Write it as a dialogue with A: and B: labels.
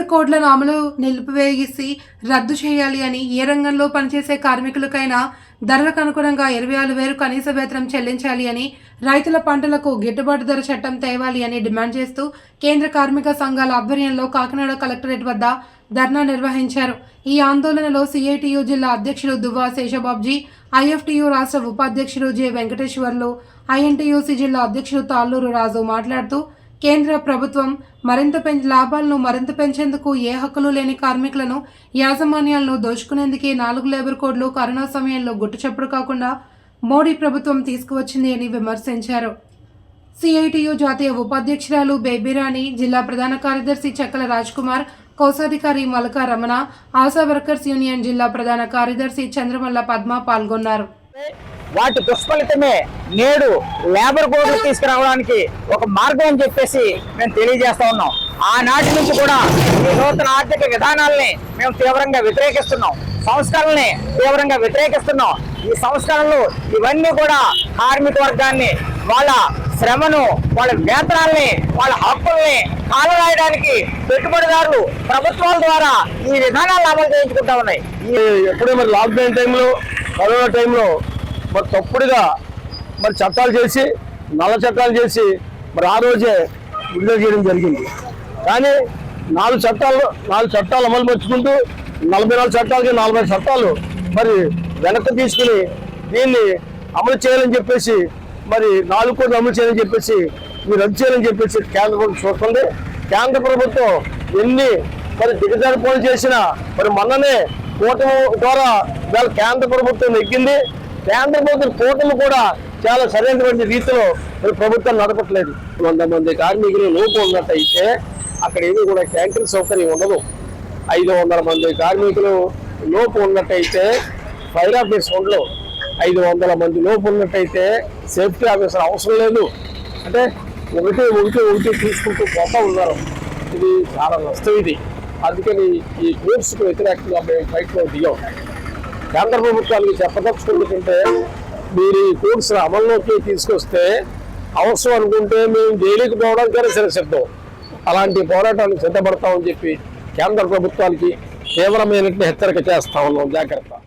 A: Labour కోడ్లను అమలు నిలిపివేసి రద్దు చేయాలి అని ఏ రంగంలో పనిచేసే కార్మికులకైనా ధరలకు అనుగుణంగా ఇరవై ఆరు వేలు కనీస వేతనం చెల్లించాలి అని రైతుల పంటలకు గిట్టుబాటు ధర చట్టం తేవాలి అని డిమాండ్ చేస్తూ కేంద్ర కార్మిక సంఘాల ఆధ్వర్యంలో కాకినాడ కలెక్టరేట్ వద్ద ధర్నా నిర్వహించారు. ఈ ఆందోళనలో సిఐటియు జిల్లా అధ్యక్షులు దువ్వా శేషబాబ్జీ ఐఎఫ్టియు రాష్ట్ర ఉపాధ్యక్షులు జె వెంకటేశ్వర్లు ఐఎన్టీయూసీ జిల్లా అధ్యక్షులు తాళ్ళూరు రాజు మాట్లాడుతూ కేంద్ర ప్రభుత్వం మరింత పెంచ లాభాలను మరింత పెంచేందుకు ఏ హక్కులు లేని కార్మికులను యాజమాన్యాలను దోచుకునేందుకే నాలుగు లేబర్ కోడ్లు కరోనా సమయంలో గుట్టుచప్పుడు కాకుండా మోడీ ప్రభుత్వం తీసుకువచ్చింది అని విమర్శించారు. సిఐటియు జాతీయ ఉపాధ్యక్షురాలు బేబీరాణి జిల్లా ప్రధాన కార్యదర్శి చక్కల రాజ్ కుమార్ కోశాధికారి మలకా రమణ ఆశా వర్కర్స్ యూనియన్ జిల్లా ప్రధాన కార్యదర్శి చంద్రమల్ల పద్మ పాల్గొన్నారు.
B: వాటి దుష్ఫలితమే నేడు లేబర్ కోడ్లు తీసుకురావడానికి ఒక మార్గం అని చెప్పేసి మేము తెలియజేస్తా ఉన్నాం. ఆనాటి నుంచి కూడా ఈ నూతన ఆర్థిక విధానాల్ని మేము తీవ్రంగా వ్యతిరేకిస్తున్నాం. సంస్కరణల్ని తీవ్రంగా వ్యతిరేకిస్తున్నాం. ఈ సంస్కరణలు ఇవన్నీ కూడా కార్మిక వర్గాన్ని వాళ్ళ శ్రమను వాళ్ళ వేతనాల్ని వాళ్ళ హక్కుల్ని కాలరాయడానికి పెట్టుబడిదారులు ప్రభుత్వాల ద్వారా ఈ విధానాలను అమలు చేయించుకుంటా ఉన్నాయి.
C: ఈ ఎప్పుడూ మరి లాక్డౌన్ టైంలో కరోనా టైంలో మరి తప్పుడుగా మరి చట్టాలు చేసి నల్ల చట్టాలు చేసి మరి ఆ రోజే విడుదల చేయడం జరిగింది. కానీ నాలుగు చట్టాలు నాలుగు చట్టాలు అమలు పరుచుకుంటూ నలభై నాలుగు చట్టాలకి నలభై చట్టాలు మరి వెనక్కి తీసుకుని దీన్ని అమలు చేయాలని చెప్పేసి మరి నాలుగు కోట్లు అమలు చేయాలని చెప్పేసి మీరు రద్దు చేయాలని చెప్పేసి కేంద్ర ప్రభుత్వం చూస్తుంది. కేంద్ర ప్రభుత్వం ఎన్ని మరి దిగజారిపోలు చేసినా మరి మొన్ననే కూటమి ద్వారా ఇవాళ కేంద్ర ప్రభుత్వం నెగ్గింది. కేంద్ర ప్రభుత్వం కూటమి కూడా చాలా సరైనటువంటి రీతిలో ప్రభుత్వం నడపట్లేదు. వంద మంది కార్మికులు లోపు ఉన్నట్టయితే అక్కడ ఏమీ కూడా క్యాంటీన్ సౌకర్యం ఉండదు. ఐదు వందల మంది కార్మికులు లోపు ఉన్నట్టయితే ఫైర్ ఆఫీస్ ఉండవు ఐదు వందల మంది లోపు ఉన్నట్టయితే సేఫ్టీ ఆఫీసర్ అవసరం లేదు. అంటే ఒకటి ఒకటి ఒకటి తీసుకుంటూ పోతా ఉన్నారు. ఇది చాలా నష్టం ఇది. అందుకని ఈ కోర్సుకు వ్యతిరేకంగా మేము బయటలో దిగాం. కేంద్ర ప్రభుత్వానికి చెప్పదలుచుకుంటుంటే మీరు ఈ కోర్సు అమల్లోకి తీసుకొస్తే అవసరం అనుకుంటే మేము జైలుకి పోవడానికైనా సరే సిద్ధం. అలాంటి పోరాటానికి సిద్ధపడతామని చెప్పి కేంద్ర ప్రభుత్వానికి తీవ్రమైన హెచ్చరిక చేస్తా ఉన్నాం. జాగ్రత్త.